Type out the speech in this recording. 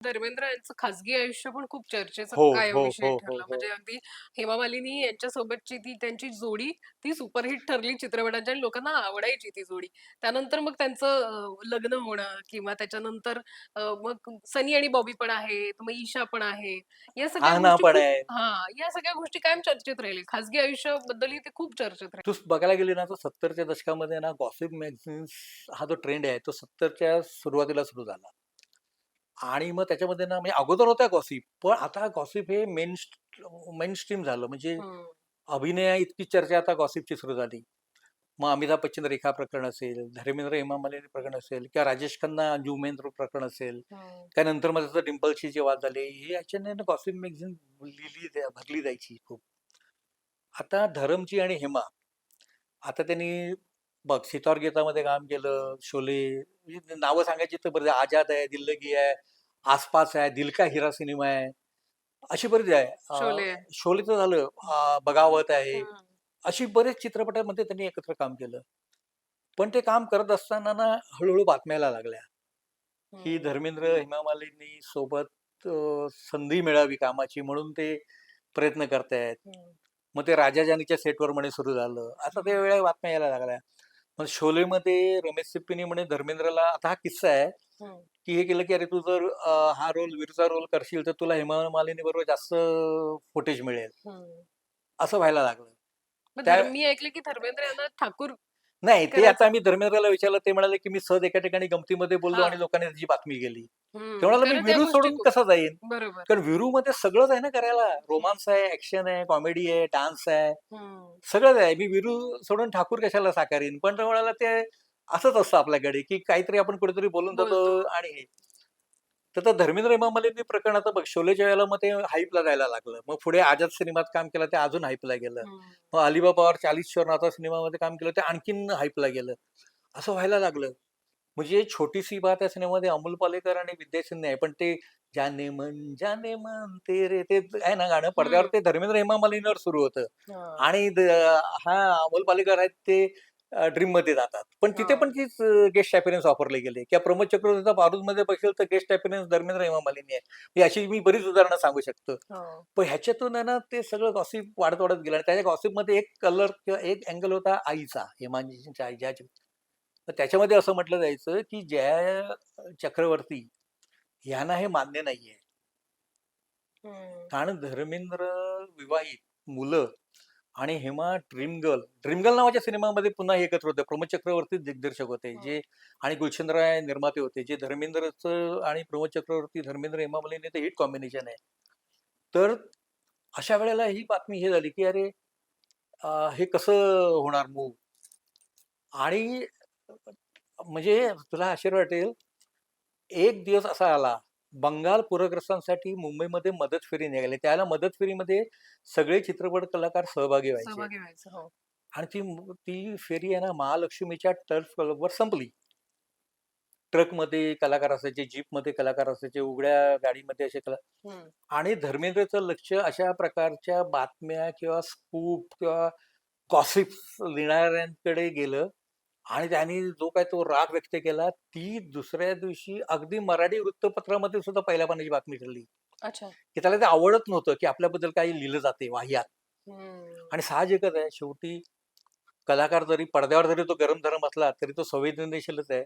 धर्मेंद्र यांचं खाजगी आयुष्य पण खूप चर्चेचा हो, काय हो, विषय हो, ठरला? हो, म्हणजे अगदी हेमा मालिनी यांच्यासोबतची ती त्यांची जोडी ती सुपरहिट ठरली चित्रपटांची आणि लोकांना आवडायची ती जोडी. त्यानंतर मग त्यांचं अं, लग्न होणं किंवा त्याच्यानंतर अं, मग सनी आणि बॉबी पण आहेत मग ईशा पण आहे. या सगळ्या आना गोष्टी पण खूप- आहे हा या सगळ्या गोष्टी कायम चर्चेत राहिले खाजगी आयुष्याबद्दलही ते खूप चर्चेत राहिले. तू बघायला गेली ना तर सत्तरच्या दशकामध्ये ना गॉसिप मॅगझिन्स हा जो ट्रेंड आहे तो सत्तरच्या सुरुवातीला सुरू झाला. आणि मग त्याच्यामध्ये ना म्हणजे अगोदर होता गॉसिप पण आता गॉसिप हे मेन मेन स्ट्रीम झालं म्हणजे. अभिनया इतकी चर्चा आता गॉसिपची सुरू झाली मग अमिताभ बच्चन रेखा प्रकरण असेल धर्मेंद्र हेमा मालिनी प्रकरण असेल किंवा राजेश खन्ना अंजू उमेंद्र प्रकरण असेल. त्यानंतर मग त्याचं डिम्पलशी जे वाद झाले हे याच्याने गॉसिप मॅगझिन लिहिली भरली जायची खूप आता धरमची आणि हेमा आता त्यांनी बघ सितार गीतामध्ये काम केलं शोले म्हणजे नावं सांगायची तर बरं आजाद आहे दिल्लगी आहे आसपास आहे दिल का हिरा सिनेमा आहे अशी बरीच आहे. शोलेचं झालं बगावत आहे. अशी बरेच चित्रपटामध्ये त्यांनी एकत्र काम केलं पण ते काम करत असताना ना हळूहळू बातम्या यायला लागल्या की. धर्मेंद्र हेमा मालिनी सोबत संधी मिळावी कामाची म्हणून ते प्रयत्न करतायत. मग ते राजा जानीच्या सेटवर म्हणे सुरू झालं आता ते वेळा बातम्या यायला लागल्या मग शोलेमध्ये रमेश सिप्पीने म्हणे धर्मेंद्रला आता हा किस्सा आहे. की हे केलं की अरे तू जर हा रोल वीरचा रोल करशील तर तुला हेमा मालिनी बरोबर जास्त फुटेज मिळेल. असं व्हायला लागलं मी ऐकलं की धर्मेंद्र यांना ठाकूर नाही ते. आता मी धर्मेंद्रला विचारलं ते म्हणाले की मी सहज एका ठिकाणी गमतीमध्ये बोललो. आणि लोकांनी त्याची बातमी गेली हम्म. ते म्हणाले मी विरू सोडून कसा जाईन? बरोबर. कारण विरू मध्ये सगळंच आहे ना करायला. रोमांस आहे ऍक्शन आहे कॉमेडी आहे डान्स आहे. सगळंच आहे. मी विरू सोडून ठाकूर कशाला साकारीन? पण तो म्हणाला ते असंच असतं आपल्याकडे की काहीतरी आपण कुठेतरी बोलून जातो. आणि हे. तर धर्मेंद्र इमामलेंनी प्रकरण आता बघ शोलेच्या वेळेला मग ते हाईपला जायला लागलं. मग पुढे आझाद सिनेमात काम केलं ते अजून हाईपला गेलं. मग अलिबाबावर चाळीस शोरनाथा सिनेमामध्ये काम केलं ते आणखीन हाईपला गेलं. असं व्हायला लागलं. म्हणजे छोटीसी बात या सिनेमामध्ये अमोल पालेकर आणि विद्या शिंदे आहे पण ते जाने मन जाने मन ते रे ते आहे ना गाणं? पडद्यावर ते धर्मेंद्र हेमा मालिनीवर सुरू होतं. आणि हा अमोल पालेकर आहेत ते ड्रीममध्ये जातात. पण तिथे. पण तीच गेस्ट अपिअरन्स वापरले गेले किंवा प्रमोद चक्रवर्तीचा बारूदमध्ये बघेल तर गेस्ट अपिअरन्स धर्मेंद्र हेमा मालिनी आहे. ही अशी मी बरीच उदाहरणं सांगू शकतो. पण ह्याच्यातून ना ते सगळं गॉसिप वाढत वाढत गेलं. आणि त्याच्या गॉसिपमध्ये एक कलर किंवा एक अँगल होता आईचा हेमांजीच्या आई ज्या तर त्याच्यामध्ये असं म्हटलं जायचं की ज्या चक्रवर्ती ह्यांना हे मान्य नाहीये. कारण धर्मेंद्र विवाहित मुलं आणि Hema dream girl dream girl नावाच्या सिनेमामध्ये पुन्हा एकत्र होते प्रमोद चक्रवर्ती दिग्दर्शक होते. जे आणि गुलचंद्र राय निर्माते होते जे धर्मेंद्रचं आणि प्रमोद चक्रवर्ती धर्मेंद्र हेमा मालिनी ते हिट कॉम्बिनेशन आहे तर अशा वेळेला ही बातमी हे झाली की अरे हे कसं होणार मूव आणि म्हणजे तुला आश्चर्य वाटेल एक दिवस असा आला बंगाल पूरग्रस्तांसाठी मुंबईमध्ये मदत फेरी निघाली. त्याला मदत फेरीमध्ये सगळे चित्रपट कलाकार सहभागी व्हायचे. हो. आणि ती ती फेरी आहे ना महालक्ष्मीच्या टर्फ क्लबवर संपली. ट्रकमध्ये कलाकार असायचे जीपमध्ये कलाकार असायचे उघड्या गाडीमध्ये असे कला. आणि धर्मेंद्रचं लक्ष अशा प्रकारच्या बातम्या किंवा स्कूप किंवा गॉसिप लिहिणाऱ्यांकडे गेलं. आणि त्यांनी जो काय तो राग व्यक्त केला ती दुसऱ्या दिवशी अगदी मराठी वृत्तपत्रामध्ये सुद्धा पहिल्या पानाची बातमी ठरली. अच्छा. की त्याला ते आवडत नव्हतं की आपल्याबद्दल काही लिहिलं जाते वाह्यात. आणि साहजिकच आहे शेवटी कलाकार जरी पडद्यावर जरी तो गरम धरम असला तरी तो संवेदनशीलच आहे.